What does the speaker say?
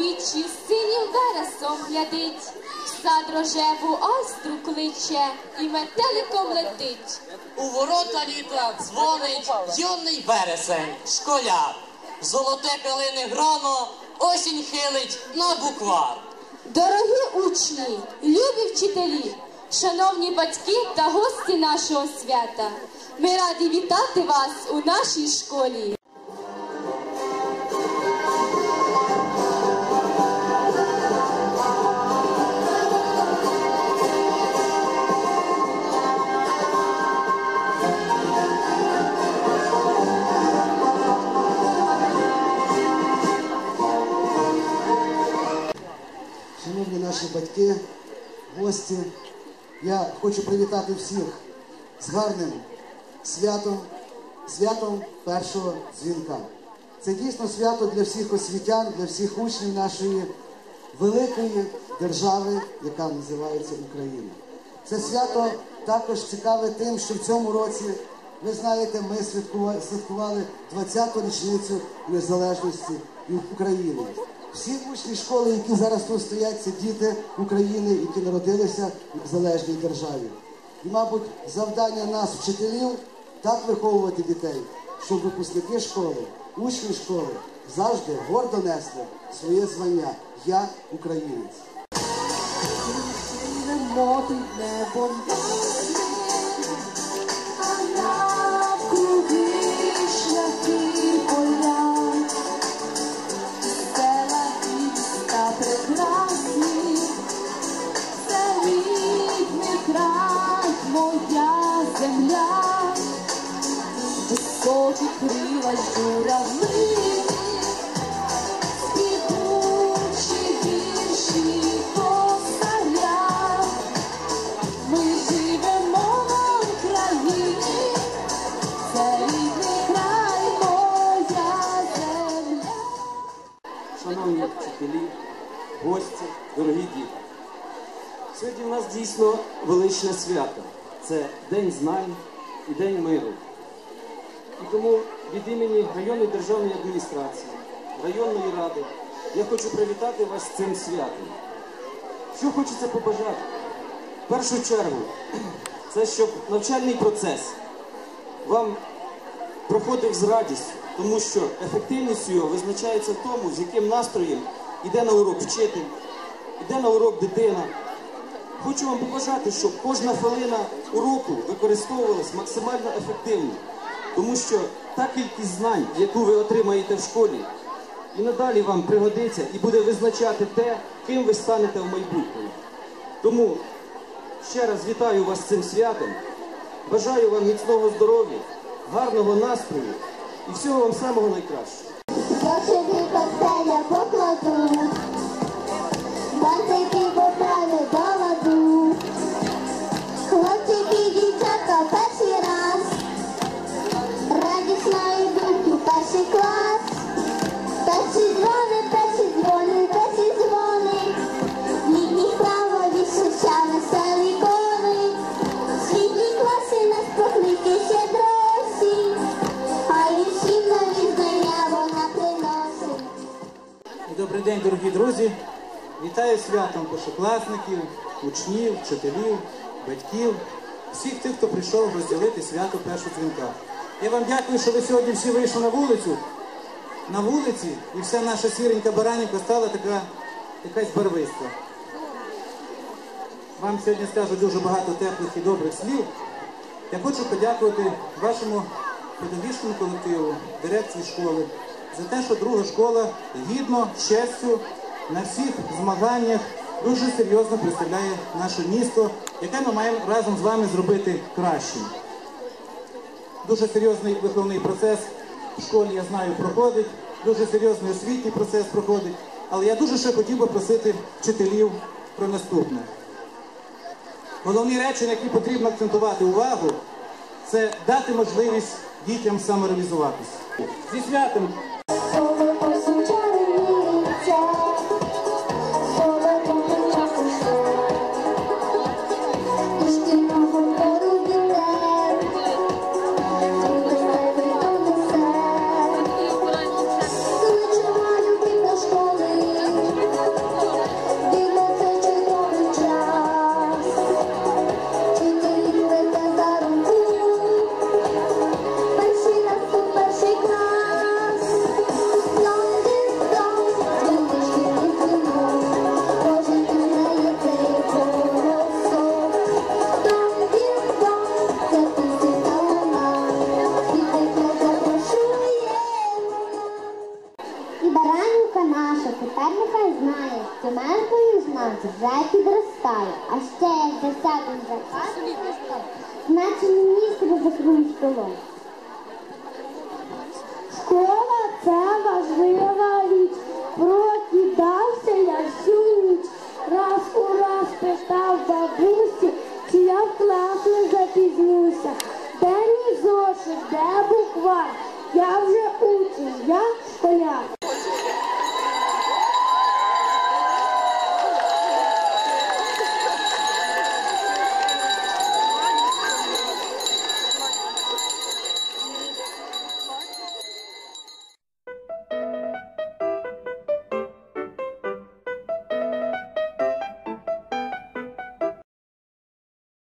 вічі синім вересом глядить, в сад рожеву астру кличе і метеликом летить. У ворота літа дзвонить юний вересень, школяр. Золоте калини грано, осінь хилить на буквар. Дорогі учні, любі вчителі, шановні батьки та гості нашого свята, ми раді вітати вас у нашій школі. Батьки, гості, я хочу привітати всіх з гарним святом, святом першого дзвінка. Це дійсно свято для всіх освітян, для всіх учнів нашої великої держави, яка називається Україна. Це свято також цікаве тим, що в цьому році, ви знаєте, ми святкували 20-ту річницю незалежності України. Всі учні школи, які зараз тут стоять, це діти України, які народилися в залежній державі. І, мабуть, завдання нас, вчителів, так виховувати дітей, щоб випускники школи, учні школи завжди гордо несли своє звання Я українець. Рідний край, моя земля. Шановні вчителі, гості, дорогі діти. Сьогодні в нас дійсно величне свято. Це День знань і День миру. І тому від імені районної державної адміністрації, районної ради я хочу привітати вас з цим святом. Що хочеться побажати? В першу чергу, це щоб навчальний процес вам проходив з радістю, тому що ефективність його визначається в тому, з яким настроєм йде на урок вчитель, йде на урок дитина. Хочу вам побажати, щоб кожна хвилина уроку використовувалась максимально ефективно, тому що та кількість знань, яку ви отримаєте в школі, і надалі вам пригодиться і буде визначати те, ким ви станете в майбутньому. Тому ще раз вітаю вас з цим святом. Бажаю вам міцного здоров'я, гарного настрою і всього вам самого найкращого. Добрий день, дорогі друзі! Вітаю святом першокласників, учнів, вчителів, батьків, всіх тих, хто прийшов розділити свято першого дзвінка. Я вам дякую, що ви сьогодні всі вийшли на вулицю. На вулиці і вся наша сіренька баранівка стала така якась барвиста. Вам сьогодні скажу дуже багато теплих і добрих слів. Я хочу подякувати вашому педагогічному колективу, дирекції школи за те, що друга школа гідно, з честю на всіх змаганнях дуже серйозно представляє наше місто, яке ми маємо разом з вами зробити кращим. Дуже серйозний виховний процес в школі, я знаю, проходить, дуже серйозний освітній процес проходить. Але я дуже ще хотів би просити вчителів про наступне. Головні речі, на які потрібно акцентувати увагу, це дати можливість дітям самореалізуватися. Зі святом! мати вже підростає, а ще як десятим за хату, наче мені себе закрив столом. Школа це важлива річ, прокидався я всю ніч, раз у раз питав бабусі, чи я в клас не запізнюся, де мій зошит, де буквар, я вже